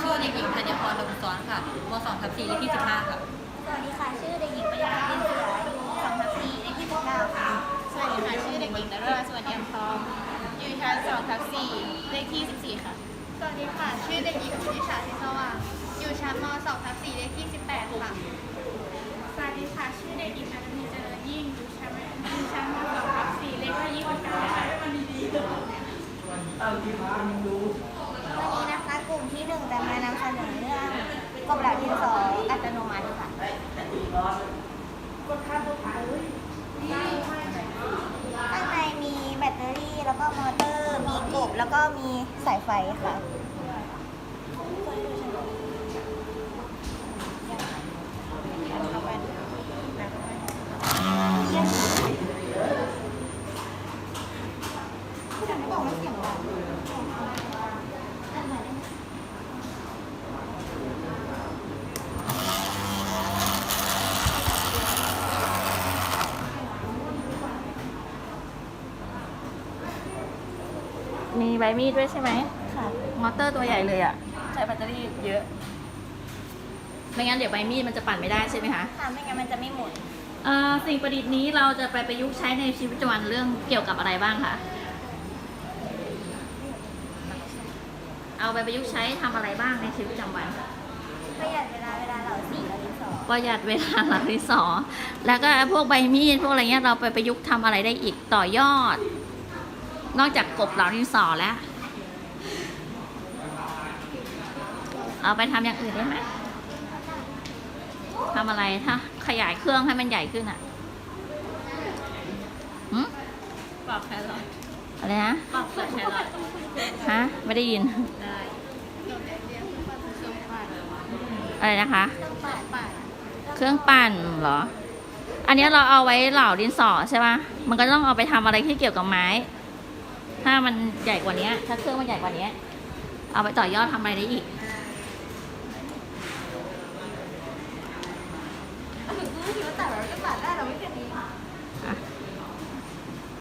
ชื่อเด็กหญิงธัญพรลงซ้อนค่ะม2ทับ4เลขที่ 15 ค่ะ สวัสดีค่ะ ชื่อเด็กหญิงปริญญาเรียนเสืออยุสอทับสี่เลขที่19ค่ะ สวัสดีค่ะ ชื่อเด็กหญิงนรราสวัสดีอัมพรอยู่ชั้นสอทับสี่เลขที่14ค่ะ สวัสดีค่ะ ชื่อเด็กหญิงนิชาสิสว่างอยู่ชั้นม .2 ทับสี่เลขที่18ค่ะ สวัสดีค่ะ ชื่อเด็กหญิงอัญมีเจริญยิ่งอยู่ชั้นอยู่ชั้นม .2 ทับสี่เลขที่ยี่สิบเก้าค่ะ เอาที่พามึงดู ข้างในมีแบตเตอรี่แล้วก็มอเตอร์ มีกบแล้วก็มีสายไฟค่ะ มีใบมีดด้วยใช่ไหมค่ะมอเตอร์ตัวใหญ่เลยอะ่ะ ใช้แบตเตอรี่เยอะ ไม่งั้นเดี๋ยวใบมีดมันจะปั่นไม่ได้ใช่ไหมคะ ค่ะไม่งั้นมันจะไม่หมดเอ่อสิ่งประดิษฐ์นี้เราจะไปประยุกต์ใช้ในชีวิตประจำวันเรื่องเกี่ยวกับอะไรบ้างคะ เอาไปประยุกต์ใช้ทำอะไรบ้างในชีวิตประจำวัน ประหยัดเวลาเวลาเราสีเราดินสอประหยัดเวลาหลักที่สองแล้วก็พวกใบมีดพวกอะไรเงี้ยเราไปประยุกต์ทำอะไรได้อีกต่อยอด นอกจากกบเหลาดินสอแล้ว เอาไปทำอย่างอื่นได้ไหมทำอะไรถ้าขยายเครื่องให้มันใหญ่ขึ้นอะหืมปอกแครอทอะไรนะปอกเปลือกแครอทฮะ ไม่ได้ยินได้อะไรนะคะต้องปาดปาดเครื่องปั่นเหรอ อันเนี้ยเราเอาไว้เหล่าดินสอใช่ปะมันก็ต้องเอาไปทำอะไรที่เกี่ยวกับไม้ ถ้ามันใหญ่กว่านี้ถ้าเครื่องมันใหญ่กว่านี้เอาไปต่อยอดทำอะไรได้อีกถึงรู้ที่ว่าต่เราก็ตัดได้เราไม่เก็บนี้